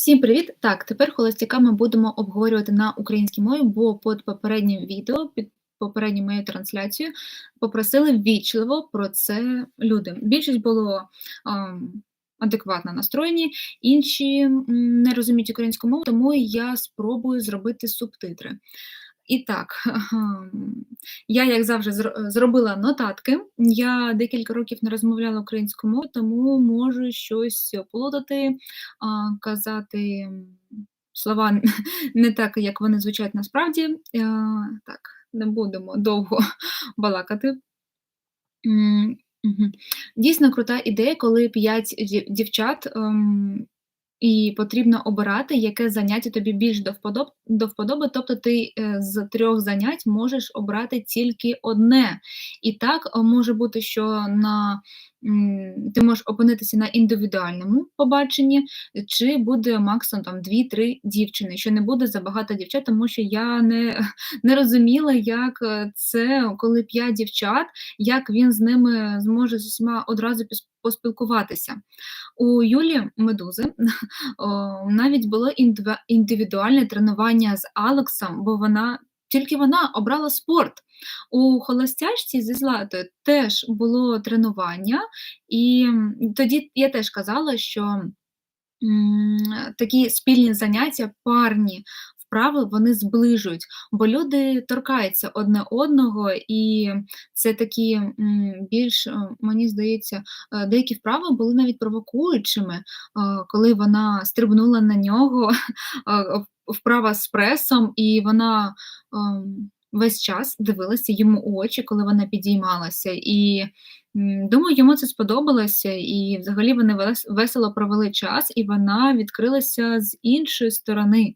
Всім привіт! Так, тепер холостяка ми будемо обговорювати на українській мові, бо під попереднім відео, під попередньою моєю трансляцією, попросили ввічливо про це люди. Більшість було ем, адекватно настроєні, інші не розуміють українську мову, тому я спробую зробити субтитри. І так, я, як завжди, зробила нотатки. Я декілька років не розмовляла українською мовою, тому можу щось плутати, казати слова не так, як вони звучать насправді. Е, Так, не будемо довго балакати. Дійсно крута ідея, коли 5 дівчат, ем, і потрібно обирати, яке заняття тобі більш до вподоб до вподоби. Тобто ти, е, з трьох занять можеш обрати тільки одне. І так, е, може бути, що на ти можеш опинитися на індивідуальному побаченні, чи буде максимум там 2-3 дівчини, що не буде забагато дівчат, тому що я не не розуміла, як, е, це, коли 5 дівчат, як він з ними зможе з усіма одразу поспілкуватися. У Юлі Медузи навіть було індивідуальне тренування з Алексом, бо вона тільки вона обрала спорт. У холостячці зі Златою теж було тренування, і тоді я теж казала, що такі спільні заняття, парні вправи, вони зближують, бо люди торкаються одне одного, і це такі, більш, е, мені здається, е, деякі вправи були навіть провокуючими, е, коли вона стрибнула на нього, вправа з пресом, і вона, ем, весь час дивилася йому у очі, коли вона підіймалася. І думаю, йому це сподобалося, і взагалі вони весело провели час, і вона відкрилася з іншої сторони.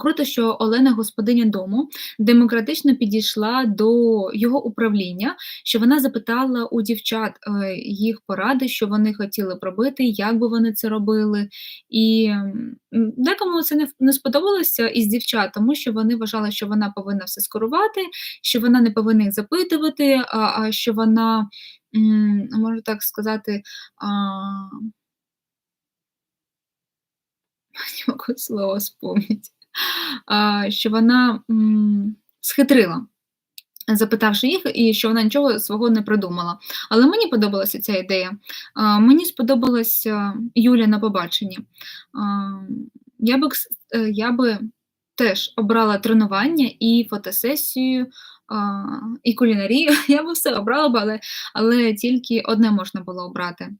Круто, що Олена, господиня дому, демократично підійшла до його управління, що вона запитала у дівчат, е, їх поради, що вони хотіли б робити, як би вони це робили. І, декому це не сподобалося із дівчат, тому що вони вважали, що вона повинна все скерувати, що вона не повинна їх запитувати, а що вона, можу так сказати, не могу слово вспомнить що вона, схитрила, запитавши їх, і що вона нічого свого не придумала. Але мені подобалася ця ідея. Мені сподобалася Юля на побаченні. Я би е, я би теж обрала тренування і фотосесію, і кулінарію. Я би все обрала але але тільки одне можна було обрати.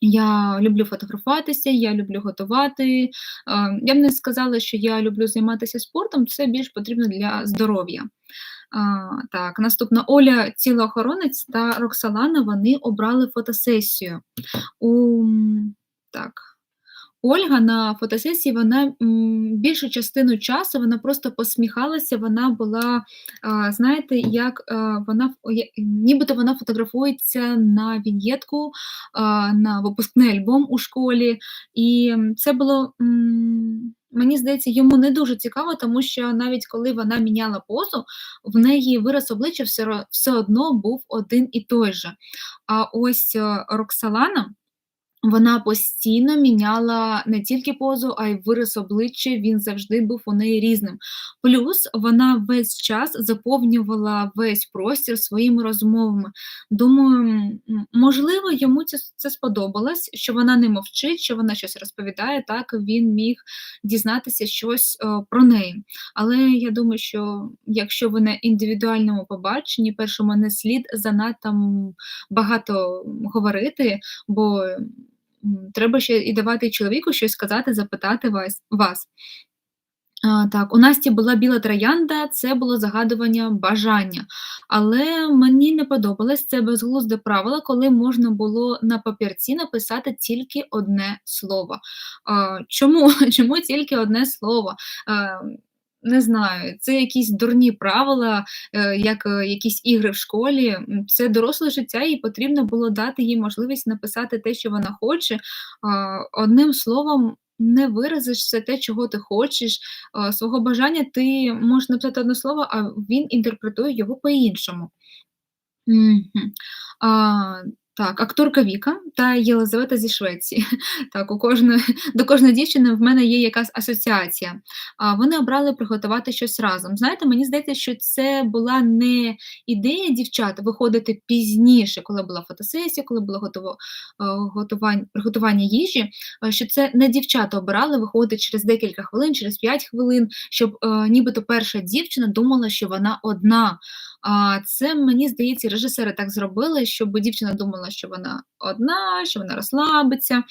Я люблю фотографуватися, я люблю готувати. Е, я б не сказала, що я люблю займатися спортом, це більш потрібно для здоров'я. Так, наступна Оля Цілоохоронець та Роксалана вони обрали фотосесію. У, так. Ольга на фотосесії вона більшу частину часу вона просто посміхалася, вона була, знаєте, як вона нібито вона фотографується на віньєтку, на випускний альбом у школі. І це було, мені здається, йому не дуже цікаво, тому що навіть коли вона міняла позу, в неї вираз обличчя все, одно був один і той же. А ось е, Роксолана. Вона постійно міняла не тільки позу, а й вираз обличчя, він завжди був у неї різним. Плюс вона весь час заповнювала весь простір своїми розмовами. Думаю, можливо, йому це це сподобалось, що вона не мовчить, що вона щось розповідає, так він міг дізнатися щось, е, про неї. Але я думаю, що якщо ви на індивідуальному побаченні, першому не слід занадто, багато говорити, бо треба ще і давати чоловіку щось сказати, запитати вас вас. Так, у Насті була біла троянда, це було загадування бажання. Але мені не подобалось це безглузде правило, коли можна було на папірці написати тільки одне слово. Чому? Чому тільки одне слово? Не знаю, це якісь дурні правила, е, як е, якісь ігри в школі. Це доросле життя, і потрібно було дати їй можливість написати те, що вона хоче. Одним словом, не виразиш все те, чого ти хочеш, свого бажання ти можеш написати одне слово, а він інтерпретує його по-іншому. Так, акторка Віка та Єлизавета зі Швеції. Так, у кожної до кожної дівчини в мене є якась асоціація. А, вони обрали приготувати щось разом. Знаєте, мені здається, що це була не ідея дівчат виходити пізніше, коли була фотосесія, коли було готово, е, готувань приготування їжі, що це не дівчата обирали виходити через декілька хвилин, через 5 хвилин, щоб, е, нібито перша дівчина думала, що вона одна. Це, мені здається, режисери так зробили, щоб дівчина думала, що вона одна, що вона розслабиться.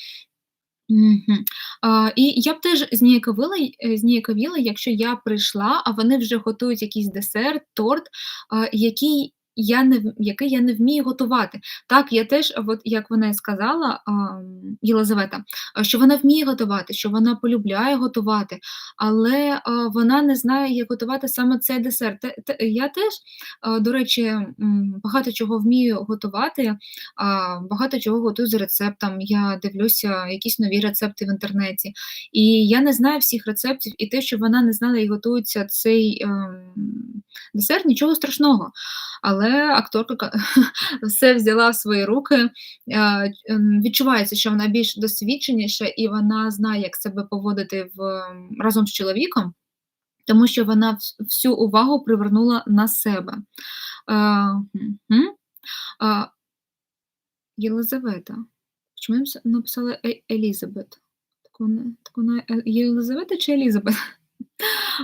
Угу. А, і я б теж зніяковила й е, зніяковіла, якщо я прийшла, а вони вже готують якийсь десерт, торт, а, який я не який я не вмію готувати. Так, я теж, от як вона і сказала, Єлизавета, що вона вміє готувати, що вона полюбляє готувати, але, вона не знає, як готувати саме цей десерт. Я теж, до речі, багато чого вмію готувати, багато чого готую за рецептом. Я дивлюся якісь нові рецепти в інтернеті. І я не знаю всіх рецептів, і те, що вона не знала, як готується цей, ем, десерт, нічого страшного. Але акторка все взяла в свої руки. Е, ем, відчувається, що вона більш досвідченіша і вона знає, як себе поводити в ем, разом з чоловіком, тому що вона всю увагу привернула на себе. Е. А Єлизавета. Чому написала Е Елізабет? Так вона Е Єлизавета чи Елізабет?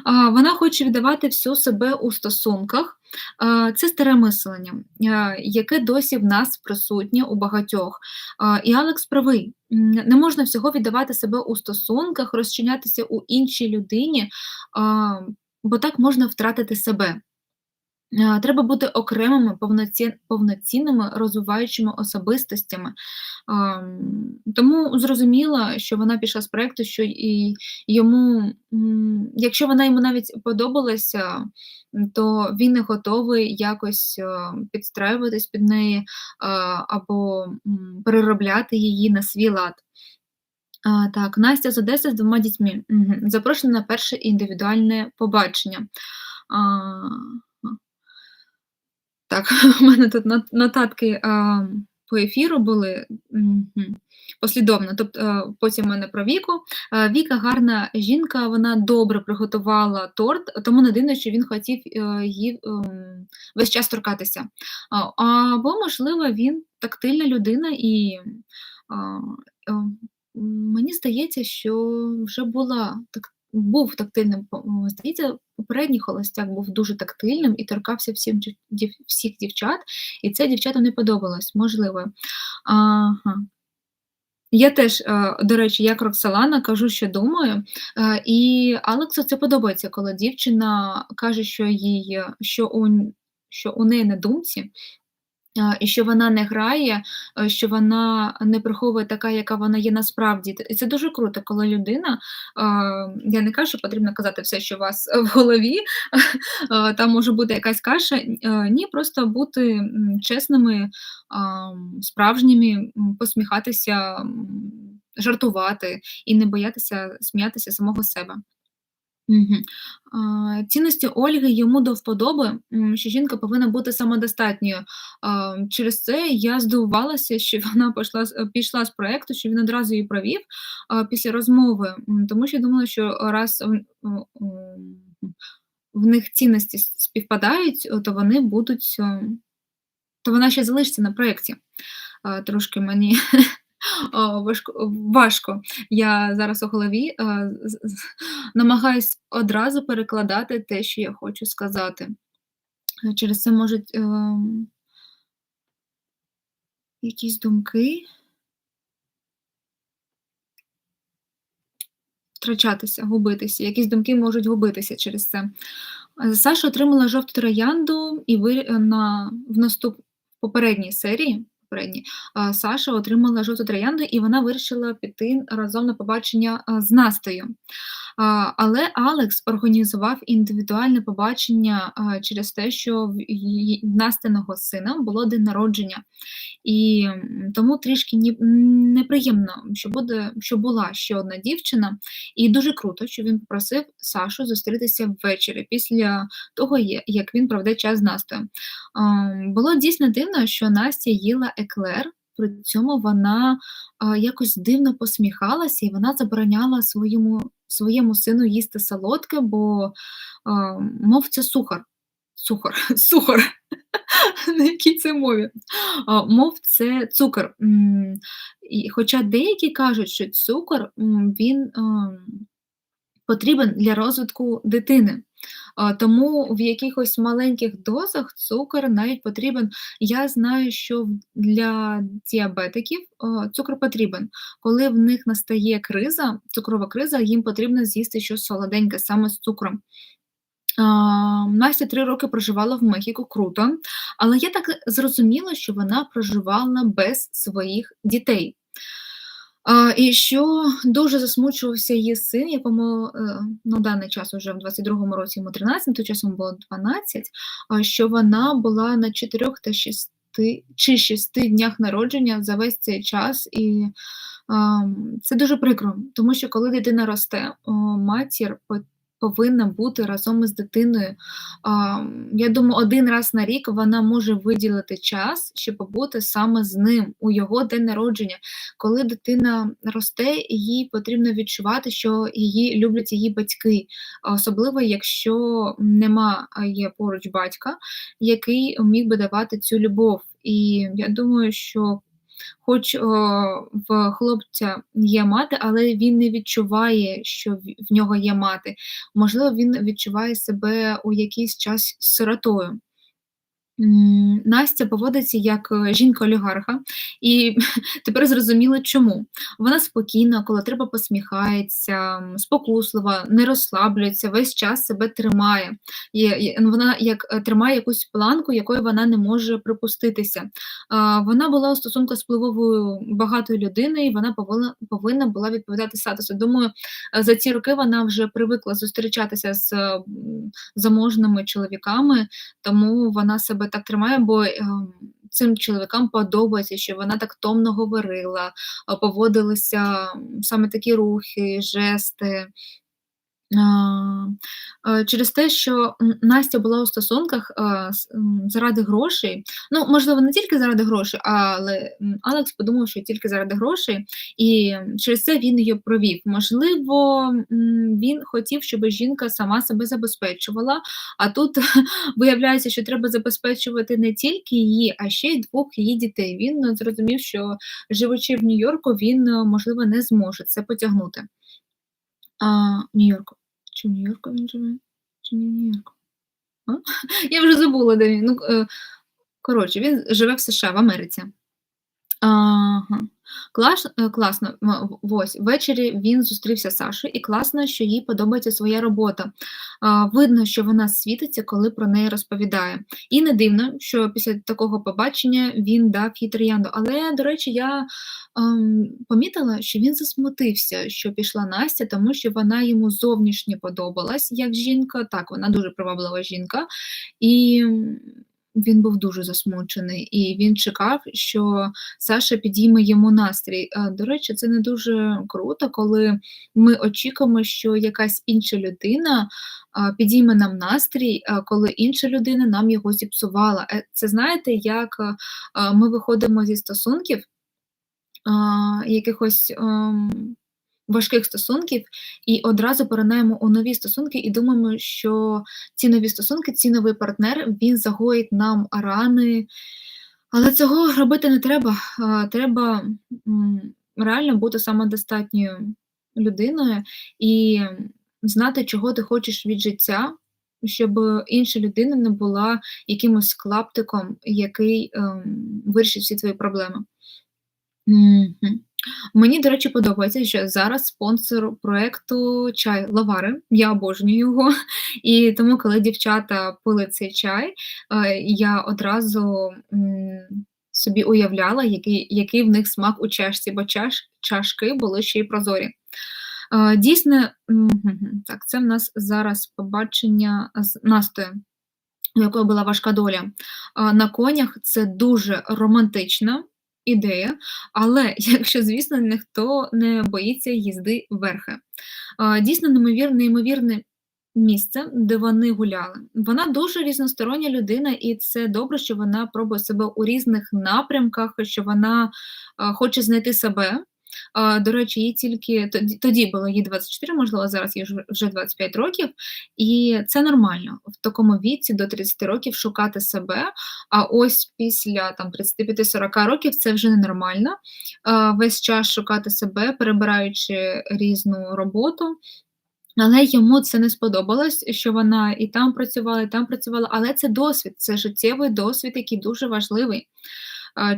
Вона хоче віддавати всю себе у стосунках. Це старе мислення, яке досі в нас присутнє у багатьох. І Алекс правий. Не можна всього віддавати себе у стосунках, розчинятися у іншій людині, бо так можна втратити себе. А, треба бути окремими повноцінними розвиваючими особистостями. Тому зрозуміло, що вона пішла з проекту, що і йому, якщо вона йому навіть подобалася, то він не готовий якось, е, підстраюватись під неї, або, переробляти її на свій лад. А, так, Настя з Одеси з двома дітьми. Мгм. Запрошена на перше індивідуальне побачення. Ага. Так, у мене тут нотатки, по ефіру були, послідовно. Тобто, е, потім в мене про Віку. Е, Віка гарна жінка, вона добре приготувала торт, тому не дивно, що він хотів, е, її, ем, весь час торкатися. Або, можливо, він тактильна людина і, ем, мені здається, що вже була так був тактильним, здається, попередній холостяк був дуже тактильним і торкався всім дів всіх дівчат, і це дівчатам не подобалось, можливо. Ага. Я теж, е, до речі, як Роксолана, кажу, що думаю, е, і Алексу це подобається, коли дівчина каже, що їй що у що у неї на думці, і що вона не грає, е, що вона не приховує така, яка вона є насправді. І це дуже круто, коли людина, я не кажу, що потрібно казати все, що у вас в голові, там може бути якась каша. Ні, просто бути, чесними, справжніми, посміхатися, жартувати і не боятися сміятися самого себе. Цінності Ольги йому до вподоби, що жінка повинна бути самодостатньою. Через це я здивувалася, що вона пішла пішла з проекту, що він одразу її провів, після розмови, тому що я думала, що раз в них цінності співпадають, то вони будуть, то вона ще залишиться на проекті. А, трошки мені важко важко. Я зараз у голові, з намагаюсь одразу перекладати те, що я хочу сказати. Через це можуть, ем якісь думки втрачатися, губитися, якісь думки можуть губитися через це. Е, Саша отримала жовту троянду і ви на в наступ попередній серії, попередній, Саша отримала жовту троянду, і вона вирішила піти разом на побачення, з Настею. Але Алекс організував індивідуальне побачення, через те, що в Настиного сина було день народження. І, тому трішки неприємно, що буде що була ще одна дівчина, і дуже круто, що він попросив Сашу зустрітися ввечері після того, як він проведе час з Настею. Ам, було дійсно дивно, що Настя їла еклер, при цьому вона, а, якось дивно посміхалася, і вона забороняла своєму своєму сину їсти солодке, бо, мов це сухар. Сухар, сухар. На якій це мові? Мов це цукор. Хоча деякі кажуть, що цукор, він, потрібен для розвитку дитини. Тому в якихось маленьких дозах цукор навіть потрібен. Я знаю, що для діабетиків, цукор потрібен. Коли в них настає криза, цукрова криза, їм потрібно з'їсти щось солоденьке саме з цукром. Настя 3 роки проживала в Мехіко, круто, але я так зрозуміла, що вона проживала без своїх дітей. А, і що дуже засмучувався її син, якому, е, на даний час уже в 22-му році йому 13, то часом було 12, а, що вона була на 4 та 6 чи 6 днях народження за весь цей час. І, ам, це дуже прикро, тому що коли дитина росте, матір по повинна бути разом із дитиною. Я думаю, 1 раз на рік вона може виділити час, щоб побути саме з ним у його день народження. Коли дитина росте, їй потрібно відчувати, що її люблять її батьки, особливо якщо немає поруч батька, який міг би давати цю любов. І я думаю, що хоч, о, в хлопця є мати, але він не відчуває, що в в нього є мати. Можливо, він відчуває себе у якийсь час сиротою. Настя поводиться як, е, жінка олігарха, і тепер зрозуміло чому. Вона спокійна, коли треба посміхається, спокуслива, не розслаблюється, весь час себе тримає. Вона як е, тримає якусь планку, якої вона не може припуститися. Вона була у стосунках з впливовою багатою людиною, і вона повинна повинна була відповідати статусу. Думаю, е, за ці роки вона вже привикла зустрічатися з, заможними чоловіками, тому вона себе так тримає, бо, ем, цим чоловікам подобається, що вона так томно говорила, поводилися, саме такі рухи, жести. Через те, що, Настя була у стосунках, заради грошей. Ну, можливо, не тільки заради грошей, але, Алекс подумав, що тільки заради грошей, і через це він її провів. Можливо, він хотів, щоби жінка сама себе забезпечувала, а тут виявляється, що треба забезпечувати не тільки її, а ще й 2 її дітей. Він зрозумів, що живучи в Нью-Йорку, він, можливо, не зможе це потягнути. А, Нью-Йорку. Чи в Нью-Йорку він живе? Чи не в Нью-Йорку? Я вже забула, де він. Ну, е, коротше, він живе в США, в Америці. Ага. Клаш е, класно. Ось ввечері він зустрівся з Сашою, і класно, що їй подобається своя робота. Видно, що вона світиться, коли про неї розповідає. І не дивно, що після такого побачення він дав їй троянду. Але, до речі, я, ем, помітила, що він засмутився, що пішла Настя, тому що вона йому зовнішньо подобалась як жінка. Так, вона дуже приваблива жінка. І, він був дуже засмучений, і він чекав, що Саша підійме йому настрій. Е, до речі, це не дуже круто, коли ми очікуємо, що якась інша людина, підійме нам настрій, коли інша людина нам його зіпсувала. Е, це знаєте, як, е, ми виходимо зі стосунків, якихось, ем, важких стосунків і одразу поринаємо у нові стосунки і думаємо, що ці нові стосунки, цей новий партнер, він загоїть нам рани. Але цього робити не треба. Треба, реально бути самодостатньою людиною і знати, чого ти хочеш від життя, щоб інша людина не була якимось клаптиком, який, ем, вирішить всі твої проблеми. Мгм. Мені, до речі, подобається, що зараз спонсор проекту чай Лавари. Я обожнюю його. І тому, коли дівчата пили цей чай, е, я одразу, собі уявляла, який який в них смак у чашці, бо чаш чашки були ще й прозорі. Е, дійсно так, це в нас зараз побачення з Настею, у якої була важка доля. На конях це дуже романтична ідея, але якщо, звісно, ніхто не боїться їзди верхи. Дійсно, неймовірне, неймовірне місце, де вони гуляли. Вона дуже різностороння людина, і це добре, що вона пробує себе у різних напрямках, що вона, хоче знайти себе. До речі, їй тільки тоді було їй 24, можливо, зараз їй вже вже 25 років, і це нормально в такому віці до 30 років шукати себе. А ось після там 35-40 років це вже ненормально. Весь час шукати себе, перебираючи різну роботу. Але йому це не сподобалось, що вона і там працювала, і там працювала, але це досвід, це життєвий досвід, який дуже важливий.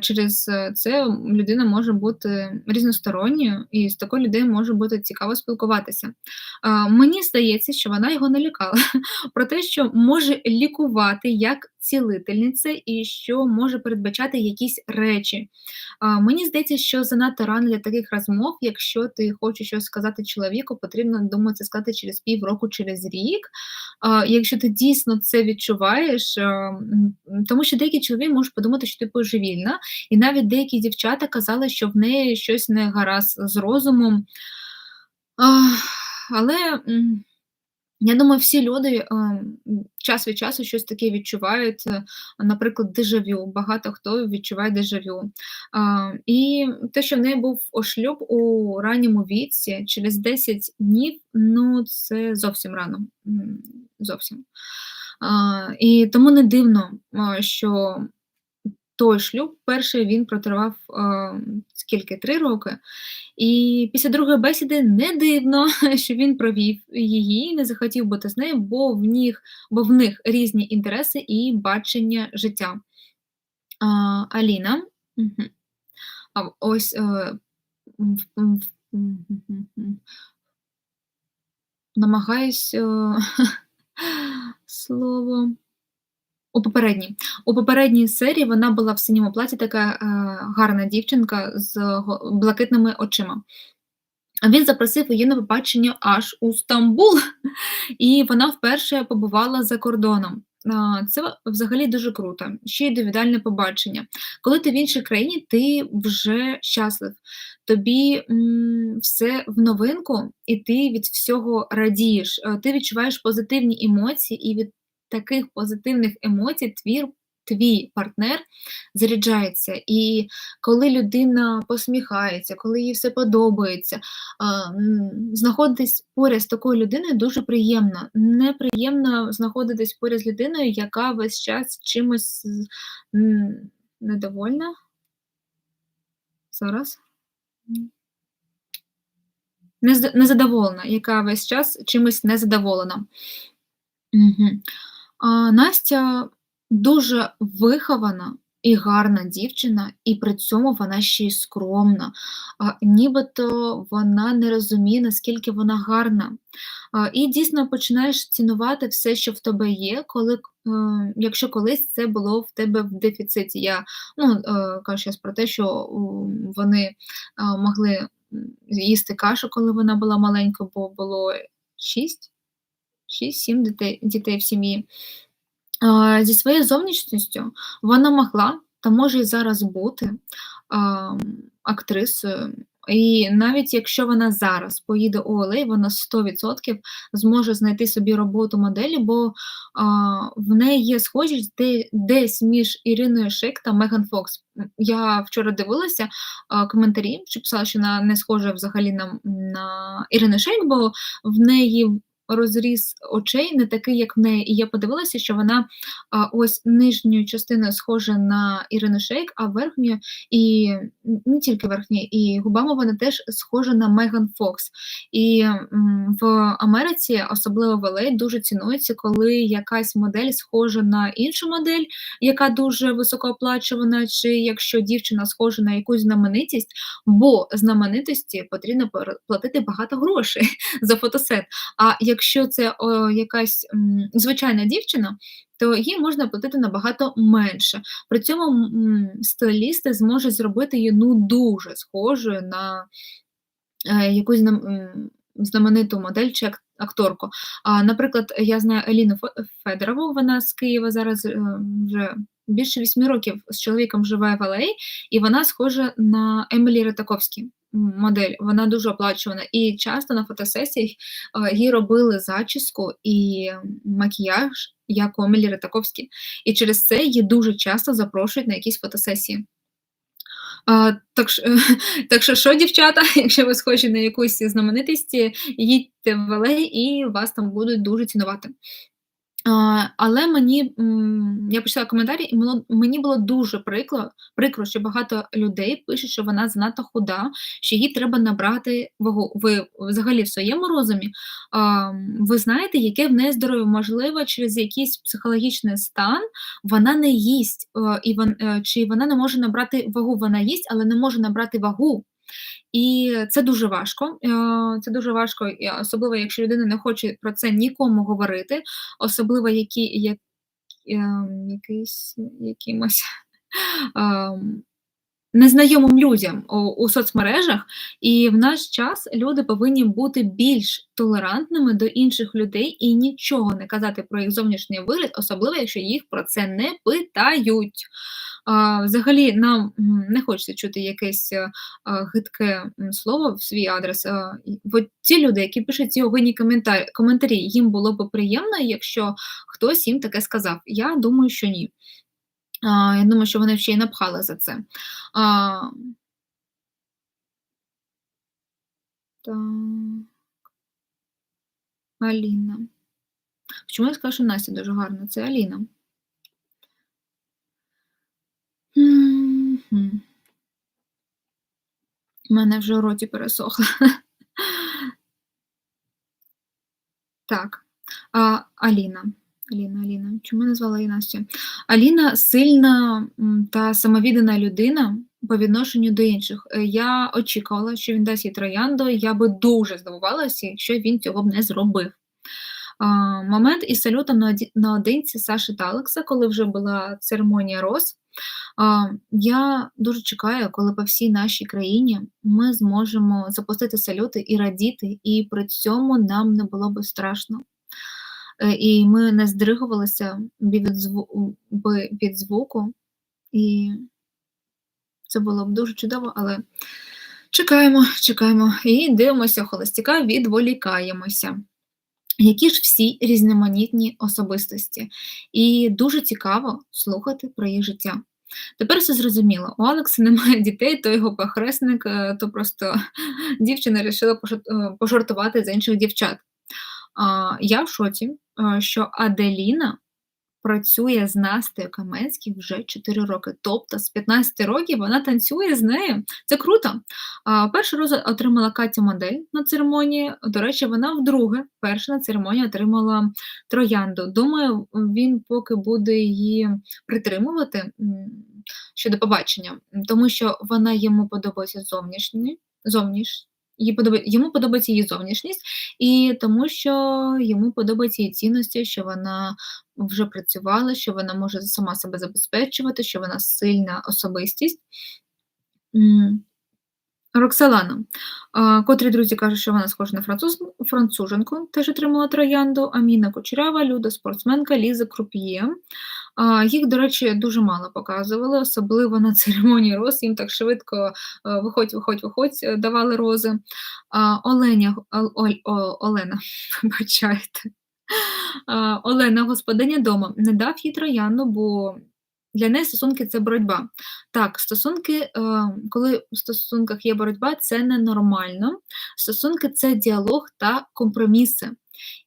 Через, е, це людина може бути різносторонньою, і з такою людиною може бути цікаво спілкуватися. Мені здається, що вона його налякала про те, що може лікувати як цілительниця і що може передбачати якісь речі. Мені здається, що занадто рано для таких розмов, якщо ти хочеш щось сказати чоловіку, потрібно, думаю, це сказати через півроку, через рік. Якщо ти дійсно це відчуваєш, тому що деякі чоловіки можуть подумати, що ти божевільна, і навіть деякі дівчата казали, що в неї щось не гаразд з розумом. Але, я думаю, всі люди, ем, час від часу щось таке відчувають, е, наприклад, дежавю. Багато хто відчуває дежавю. А, і те, що в неї був о шлюб у ранньому віці, через 10 днів, ну, це зовсім рано, зовсім. І тому не дивно, що той шлюб перший він протривав, а, скільки, 3 роки. І після другої бесіди не дивно, що він провів її, не захотів бути з нею, бо в них бо в них різні інтереси і бачення життя. А, Аліна. А ось, е. Намагаюсь, е, слово. У попередній. У попередній серії вона була в синьому платі, така, е, гарна дівчинка з блакитними очима. Він запросив її на побачення аж у Стамбул, і вона вперше побувала за кордоном. Це взагалі дуже круто. Ще й індивідуальне побачення. Коли ти в іншій країні, ти вже щаслив. Тобі, м, все в новинку, і ти від всього радієш. Е, ти відчуваєш позитивні емоції, і від таких позитивних емоцій твір твій партнер заряджається. І коли людина посміхається, коли їй все подобається, знаходитись поряд з такою людиною дуже приємно. Неприємно знаходитись поряд з людиною, яка весь час чимось недовольна. Зараз. Незадоволена, яка весь час чимось незадоволена. Мгм. А, Настя дуже вихована і гарна дівчина, і при цьому вона ще й скромна. А, нібито вона не розуміє, наскільки вона гарна. А, і дійсно починаєш цінувати все, що в тебе є, коли е, якщо колись це було в тебе в дефіциті. Я, ну, е, кажу щас про те, що вони, а, могли, їсти кашу, коли вона була маленька, бо було 6? 6-7 дітей дітей в сім'ї. Зі своєю зовнішністю вона могла та може і зараз бути, актрисою. І навіть якщо вона зараз поїде у LA, вона 100% зможе знайти собі роботу моделі, бо, а, в неї є схожість десь між Іриною Шейк та Меган Фокс. Я вчора дивилася, а, коментарі, що писали, що вона не схожа взагалі на на Ірину Шейк, бо в неї розріз очей не такий, як в неї. І я подивилася, що вона, а, ось нижньою частиною схожа на Ірину Шейк, а верхньою і не тільки верхньою, і губами вона теж схожа на Меган Фокс. І, м, в Америці, особливо в LA, дуже цінується, коли якась модель схожа на іншу модель, яка дуже високооплачувана, чи якщо дівчина схожа на якусь знаменитість, бо знаменитості потрібно платити багато грошей за фотосет. А якщо це, о, якась, м, звичайна дівчина, то їй можна платити набагато менше. При цьому, м, стилісти зможуть зробити її, ну, дуже схожою на, е, якусь знам м, знамениту модель чи акторку. А, наприклад, я знаю Еліну Федорову, вона з Києва зараз, е, вже більше 8 років з чоловіком живе в LA, і вона схожа на Емілі Ратаковські. Модель, вона дуже оплачувана, і часто на фотосесіях, е, їй робили зачіску і макіяж, як у Емілі Ратаковській. І через це її дуже часто запрошують на якісь фотосесії. А, так ш так що що, дівчата, якщо ви схожі на якусь знаменитість, їдьте в LA і вас там будуть дуже цінувати. Але мені я почитала коментарі, і мені було дуже прикро прикро, що багато людей пишуть, що вона занадто худа, що їй треба набрати вагу. Ви взагалі в своєму розумі, ви знаєте, яке в неї здоров'я? Можливо, через якийсь психологічний стан вона не їсть, е, і вон е, чи вона не може набрати вагу. Вона їсть, але не може набрати вагу. І це дуже важко. Е, це дуже важко, особливо, якщо людина не хоче про це нікому говорити, особливо які як ем, якийсь якимось, ем, незнайомим людям у у соцмережах. І в наш час люди повинні бути більш толерантними до інших людей і нічого не казати про їх зовнішній вигляд, особливо, якщо їх про це не питають. А, Взагалі, нам не хочеться чути якесь а, гидке слово в свій адрес. А, бо ті люди, які пишуть ці огидні коментарі, коментарі, їм було б приємно, якщо хтось їм таке сказав. Я думаю, що ні. Я думаю, що вони ще й напхали за це. Так. Аліна. Чому я скажу, що Настя дуже гарна? Це Аліна. У мене вже в роті пересохло. Так, а, Аліна. Аліна, Аліна. Чому назвала її Настю? Аліна сильна та самовіддана людина по відношенню до інших. Е, Я очікувала, що він дасть їй троянду. Я би дуже здивувалася, якщо він цього б не зробив. Момент із салютом наодинці Саші та Алекса, коли вже була церемонія роз. Я дуже чекаю, коли по всій нашій країні ми зможемо запустити салюти і радіти, і при цьому нам не було би страшно. Е, І ми не здригувалися від зву від звуку, і це було б дуже чудово, але чекаємо, чекаємо і дивимося холостяка, відволікаємося. Які ж всі різноманітні особистості, і дуже цікаво слухати про їх життя. Тепер все зрозуміло. У Алекса немає дітей, то його похресник, е, то просто дівчина вирішила пожартувати з інших дівчат. Я в шоці, що Аделіна працює з Настею Каменських вже 4 роки. Тобто з 15 років вона танцює з нею. Це круто. Перший раз отримала Катя модель на церемонії. До речі, вона вдруге перша на церемонії отримала троянду. Думаю, він поки буде її притримувати щодо побачення, тому що вона йому подобається зовнішні, зовніш. Їй подоба... Йому подобається її зовнішність, і тому що йому подобаються її цінності, що вона вже працювала, що вона може сама себе забезпечувати, що вона сильна особистість. Роксолана, а, котрі друзі кажуть, що вона схожа на француз... француженку, теж отримала троянду, Аміна Кучерява, Люда, спортсменка, Ліза Круп'є. Їх, до речі, дуже мало показували, особливо на церемонії роз, їм так швидко виходь, виходь, виходь, е, давали рози. Оленя, Оль, О, Олена, вибачайте. Олена, господиня дома, не дав їй троянду, бо для неї стосунки це боротьба. Так, стосунки, е, коли в стосунках є боротьба, це ненормально. Стосунки це діалог та компроміси.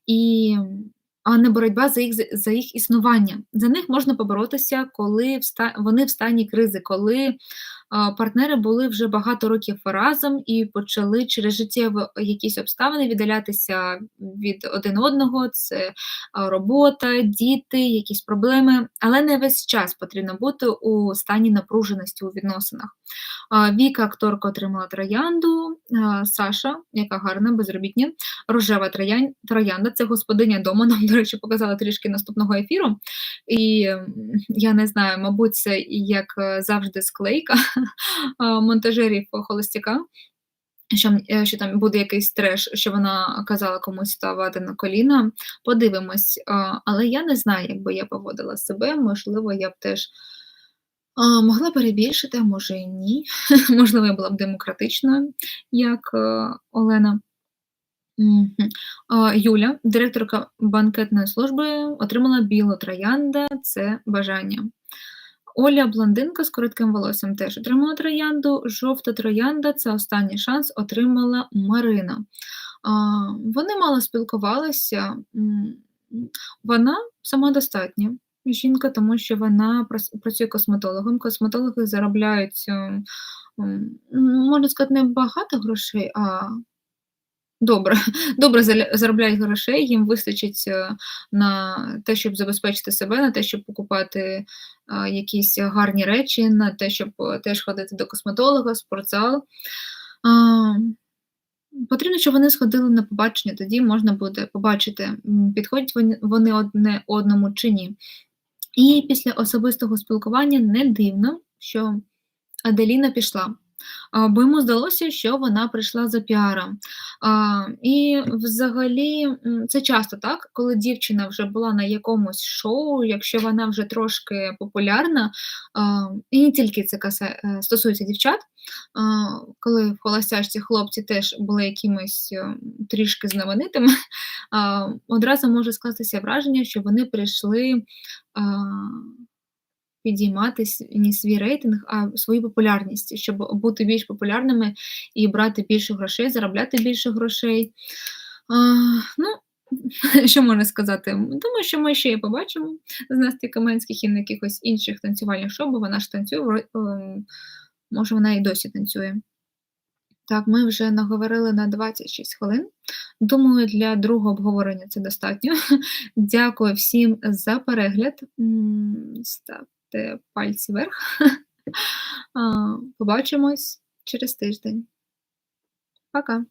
І а не боротьба за їх за їх існування. За них можна поборотися, коли вони в стані кризи, коли партнери були вже багато років разом і почали через життєві якісь обставини віддалятися від один одного. Це робота, діти, якісь проблеми, але не весь час потрібно бути у стані напруженості у відносинах. Віка, акторка, отримала троянду, Саша, яка гарна, безробітня, рожева троянда, це господиня дому. Нам, до речі, показала трішки наступного ефіру. І я не знаю, мабуть, це як е, завжди склейка монтажерів холостяка. Що е, що там буде якийсь треш, що вона казала комусь ставати на коліна. Подивимось. Але я не знаю, як би я поводила себе. Можливо, я б теж могла перебільшити, може і ні. Можливо, я була б демократичною, як, е, Олена. Юля, директорка банкетної служби, отримала білу троянда- це бажання. Оля, блондинка з коротким волоссям, теж отримала троянду. Жовта троянда- це останній шанс, отримала Марина. Вони мало спілкувалися. Вона самодостатня жінка, тому що вона працює косметологом. Косметологи заробляють, ем, можна сказати, не багато грошей, а добре. Добре заробляють грошей, їм вистачить, е, на те, щоб забезпечити себе, на те, щоб покупати, якісь гарні речі, на те, щоб, е, теж ходити до косметолога, спортзал. Потрібно, щоб вони сходили на побачення, тоді можна буде побачити, підходять вони одне одному чи ні. І після особистого спілкування не дивно, що Аделіна пішла, бо йому здалося, що вона прийшла за піаром. І взагалі, це часто так, коли дівчина вже була на якомусь шоу, якщо вона вже трошки популярна, і не тільки це е, стосується дівчат, коли в "Холостячці" хлопці теж були якимись, ем, трішки знаменитими, одразу може скластися враження, що вони прийшли, підіймати не свій рейтинг, а свою популярність, щоб бути більш популярними і брати більше грошей, заробляти більше грошей. А, ну, що можна сказати? Думаю, що ми ще і побачимо з Настею Каменських і на якихось інших танцювальних шоу, бо вона ж танцює, ем, може, вона і досі танцює. Так, ми вже наговорили на 26 хвилин. Думаю, для другого обговорення це достатньо. Дякую всім за перегляд. М, ставте пальці вверх. Побачимось через тиждень. Пока.